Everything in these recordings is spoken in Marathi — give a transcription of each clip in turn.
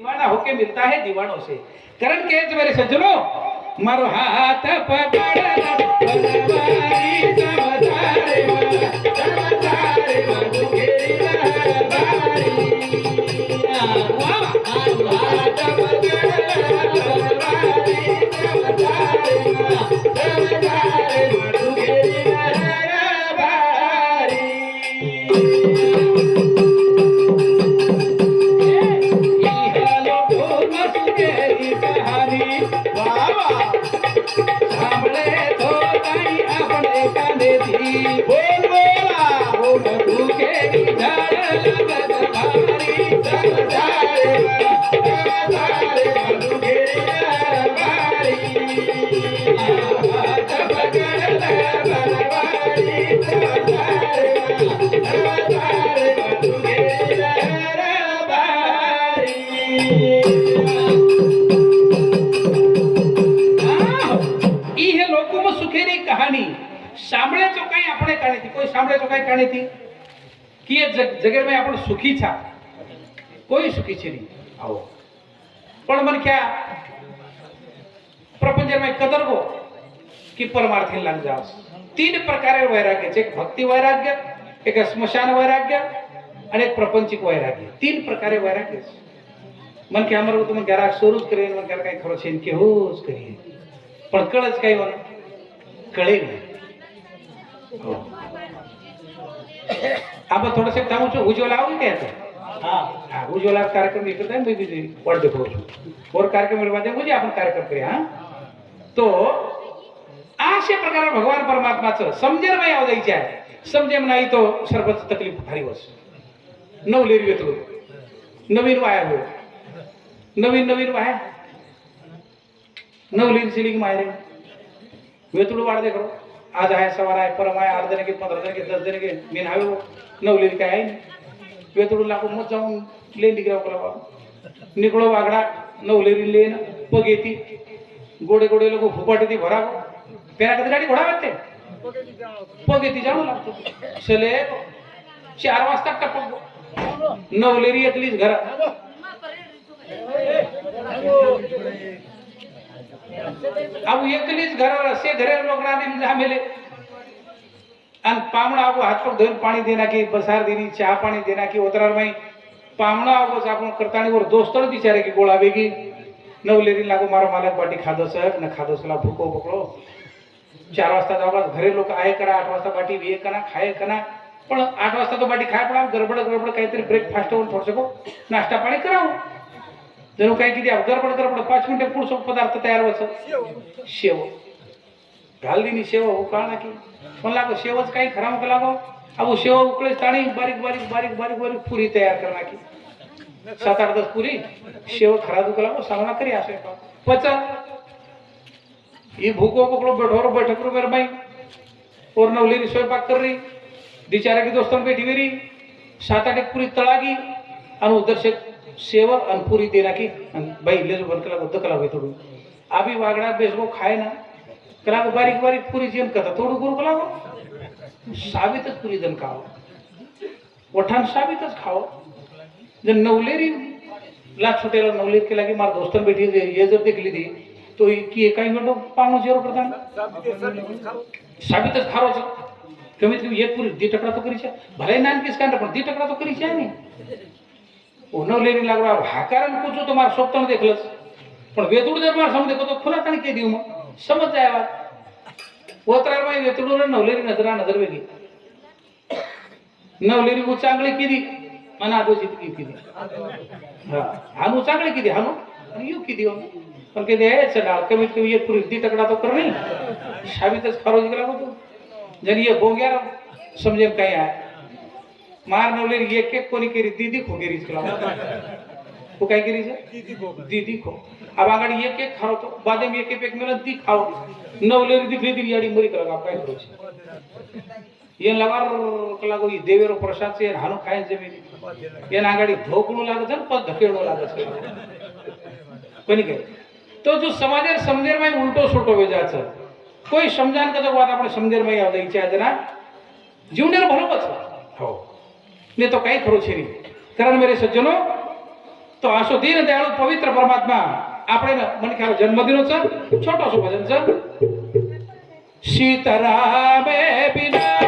दीवाना होके मिलता है दीवानों से करण के मेरे सज्जनों मारो हाथ पकड़ લખેલી કહાની સાંભળે તો કઈ આપણે કાઢી કોઈ સાંભળે તો કઈ કાઢી કે જગેરભાઈ આપણે સુખી છા કોઈ સુખી છે નહીં આવો પણ મને ક્યાં પ્રપંચમાં કદરગો કે પરમાર્થી લાગ જાવ તીન પ્રકારે વૈરાગ્ય છે એક ભક્તિ વૈરાગ્ય એક સ્મશાન વૈરાગ્ય અને એક પ્રપંચિક વૈરાગ્ય તીન પ્રકારે વૈરાગ્ય છે મન કે અમારું તો મને ક્યારે શરૂ જ કરીએ મન ક્યારે કઈ ખરો છે એમ કેવું જ કરીએ પણ કળ જ કઈ कळेल. हो. आपण थोडस थांबू उज्ज्वला आहो ना आता हा. उज्ज्वला कार्यक्रम इकडे आहे मी बिजी वाढते पोहोचू कार्यक्रम बाद मुझे आपण कार्यक्रम करूया हा? तो अशा प्रकारे भगवान परमात्माचं समजेल नाही आवडायचे आहे. समजेम नाही तो सर्वच तकलीफ भारी वस नवलेरी येतो नवीन वाया हो नवीन नवीन वाया. नवलीन सिलिंग मायरे तुला वाढ दे करू आज आहे सवार आहे परम आहे आठ जण घे पंधरा जण घे दस जण घे मी हवे नवलेली काय आहे? वे तुडू लागू मग जाऊन लेन गिराव करा निकडो वागडा नवलेरी लेन पग येती. गोडे गोडे लोक फुपाट ती भरा त्याला कधी गाडी घोडा वाटते पग येती जाऊ लागतो. सले चार वाजता टपक नवलेरी एकलीच घरात एकलीच घरावर असे ಸೇ ಘರೆ ಲೋಕರಾದಿ आणि पामणा आगो हात धुवून पाणी देना की बसार देणी चहा पाणी देना की उतरार माई. पामणा आगोच आपण वर दोस्त विचारे की गोळा बेगी. नवलेरी लागो मारो मला पाठी खादस न खादोसला भुको पकडो चार वाजता जाऊ घरे लोक आहे करा आठ वाजता बाटी हे करा खाय करा. पण आठ वाजता तो बाटी खाय पण गडबड गडबड काहीतरी ब्रेकफास्ट होऊन थोडस नाश्ता पाणी करावं. जणू काय किती गडबड गडबड पाच मिनिटं पुढचं पदार्थ तयार व्हायचं. शेव. घालदीनी शेव हो, उकाळ ना की. पण लागो? शेवच काही खरा मग लागो? अहो शेव उकळे ताणी बारीक बारीक बारीक बारीक बारीक पुरी तयार करणा की. सात आठ दस पुरी. शेव खरा दुखला लागो? सांगना करी असे पच. ही भूको पकडो बेढोर बैठक रो मेरे बाई और नवलेरी स्वयंपाक कर रही बिचारा की दोस्तों बैठी मेरी सात आठ एक पुरी तळागी. आणि उधर से सेवा आणि पुरी देना की बाई लेजो बन कला दकला भाई थोडू। आबी वागडा बेसगो खाय ना कला बारीक बारीक पुरी जेम करता थोडू गुरु कला साबितच पुरी जण खाव वठाण साबितच खाव जर नवलेरी ला छोट्याला नवलेर केला की मार दोस्तान बेटी ये जर देखली ती तो की काही म्हणतो पाहुणं जेरो करता साबितच खावायचं कमीत कमी एक पुरी दी टकडा तो करीच्या भले नानकीच काय पण दी टकडा तो करीच्या नाही उन्हवलेने लागला हाकारण कुचू तो मार सोपताना देखलच. पण वेतुड जर मला समज देखो तो खुला ताण के देऊ मग. समज जाय बा वत्रार माई वेतुडवर नवलेरी नजरा नजर वेगळी. नवलेरी उ किती मना आदोषित किती हा. हानू चांगले किती हानू. आणि येऊ किती पण किती आहे चढा कमीत कमी एक पुरुष दी तकडा तो करणे शाबीतच खारोजी केला होतो. जरी हे बोंग्यार समजेल काही आहे. मार नवले एक एक कोणी केरी दीदी खो केरी तुला. तू काय केरी दीदी खो अब आगड एक एक खाव तो बादे एक एक एक मेला दी खाव नवलेरी दिखली दिली याडी मरी करा काय करू ये लगार लागो ही देवेरो प्रसाद से हानो खाय जमीन. ये नागाडी धोकणू पद पण धकेडू लागत कोणी काय तो जो समाधेर समजेर माई उलटो सोटो वेजाच. कोई समझान का तो बात आपण समजेर में आवदा इच्छा आहे ना? जीवनेर भलो हो. ને તો કઈ ખરું છે નહીં કારણ મેરે સજ્જનો તો આસો દીન દયાળુ પવિત્ર પરમાત્મા આપણે ને મને ખ્યાલ જન્મદિનો છે છોટો છો ભજન છે સીતારામે બિના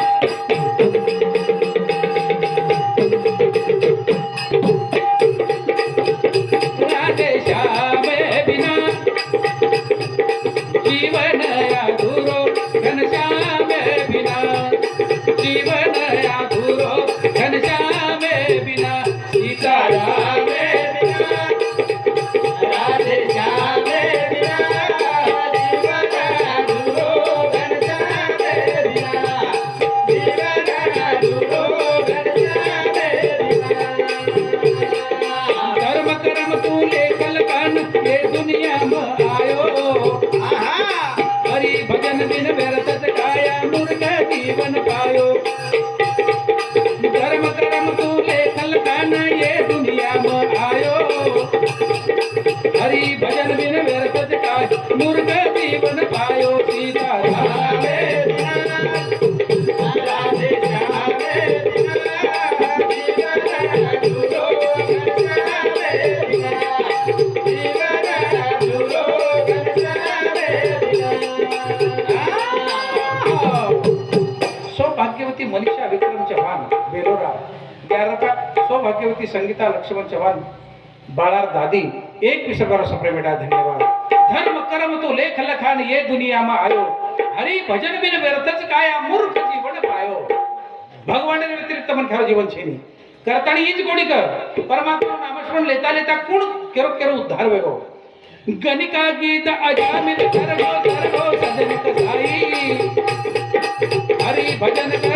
त्यानंतर ಸೌಭಾಗ್ಯವತಿ संगीता लक्ष्मण चव्हाण बाळार दादी एक विषय पर धन्यवाद. धर्म कर्म तो लेख लखान ये दुनिया मा आयो. हरी भजन बिन व्यर्थच काय मूर्ख जीवन पायो. भगवान ने व्यतिरिक्त मन खरा जीवन छेनी. करतानी हीच गोडी कर. परमात्मा नामस्मरण लेता लेता कुण केरो केरो उद्धार वेगो. गणिका गीत अजामित धर्मो धर्मो सजनित साई. हरी भजन कर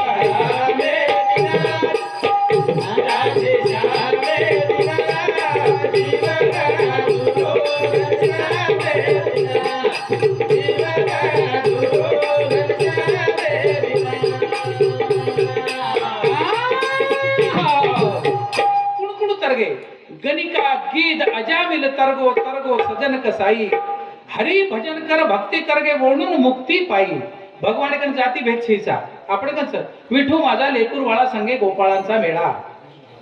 करगो सजन कसाई हरी भजन कर भक्ती करगे बोलून मुक्ती पायी भगवान कन जाती भेद छेचा। आपण कस विठू माझा लेकूर वाळा संगे गोपाळांचा मेळा।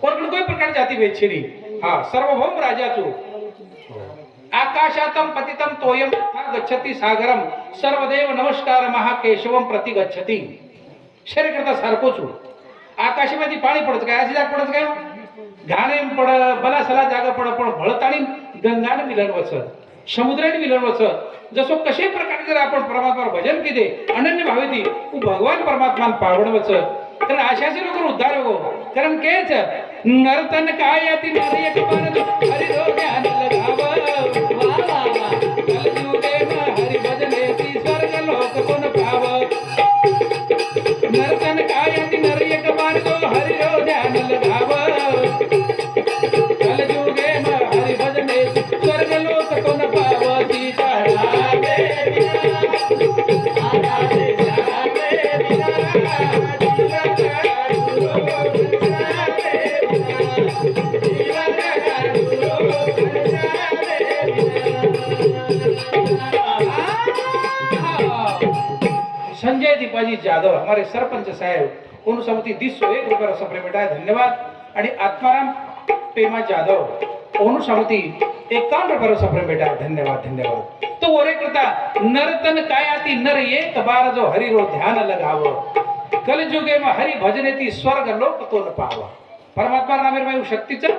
कोण कोण प्रकार जाती भेद छिरी? हा सर्वभौम राजा आकाशातम पतितम तोयम गच्छति सागरम। सर्वदेव नमस्कार महाकेशवम प्रति गच्छति। शरीर करता सारखोच। आकाशामध्ये पाणी पडत काय? अशी जाग पडत काय? घाणे पड बलासला जागा पड पण भळत आणि गंगान मिलन वच समुद्राने मिलन वच जसो कशे प्रकारे जर आपण परमात्मा भजन केले अनन्य भावेती भगवान परमात्मान पावडवच तर अशाचे लोक उद्धार हो. कारण केच? नर्तन काय संजय दीपाजी जाधव हमारे सरपंच साहेब उन समिति दिस सौ एक रुपये रस है धन्यवाद। आत्माराम पेमा जाधव उन समिति एकावन्न रुपये रस प्रेमिटा धन्यवाद धन्यवाद। तो ओरे करता नर्तन कायाती नर एक बार जो हरि रो ध्यान लगाव। कलयुगे में हरि भजने ती स्वर्ग लोक तो न पाव। परमात्मा नामेर में शक्तीचं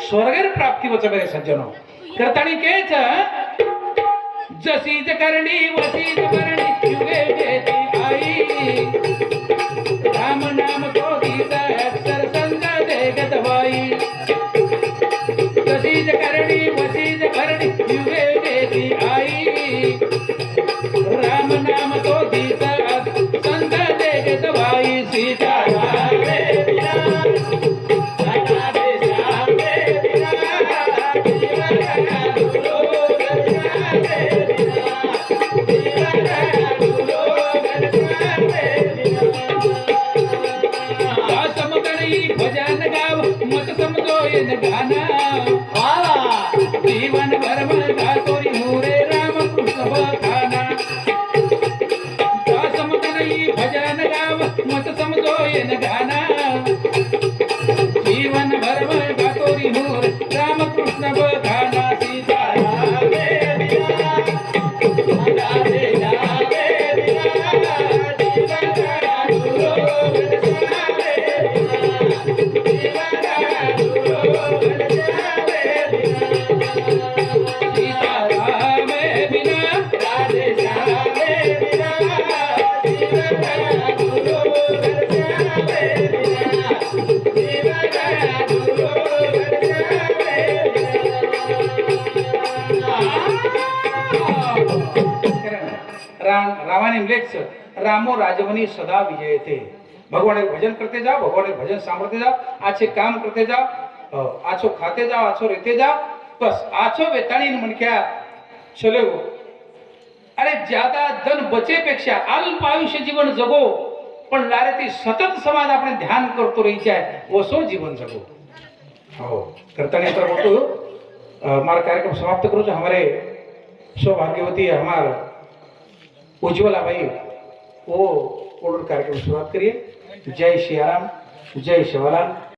स्वर्गेर प्राप्ती वच मेरे सज्जनो। करताणी केच जशीच करणी वशीच करणी युगे जेती Bye. घनश्यामे राम रामाने लेख रामो राजवनी सदा विजयते. भगवान भजन करते जाओ भगवान भजन सांभळते जाओ आछे काम करते जाओ अ, आछो खाते जाओ आछो रेते जाओ बस आछो वेताणी म्हणक्या हो अरे ज्यादा धन बचेपेक्षा अल्प आयुष्य जीवन जगो पण लारे ती सतत समाज आपण ध्यान करतो रहीचे आहे वसो जीवन जगो. हो करताने तर बोलतो अ, हमारा कार्यक्रम समाप्त करो जो हमारे सौभाग्यवती हमार उज्ज्वला भाई वो कार्यक्रम शुरुआत करिए जय श्री राम जय शिवराम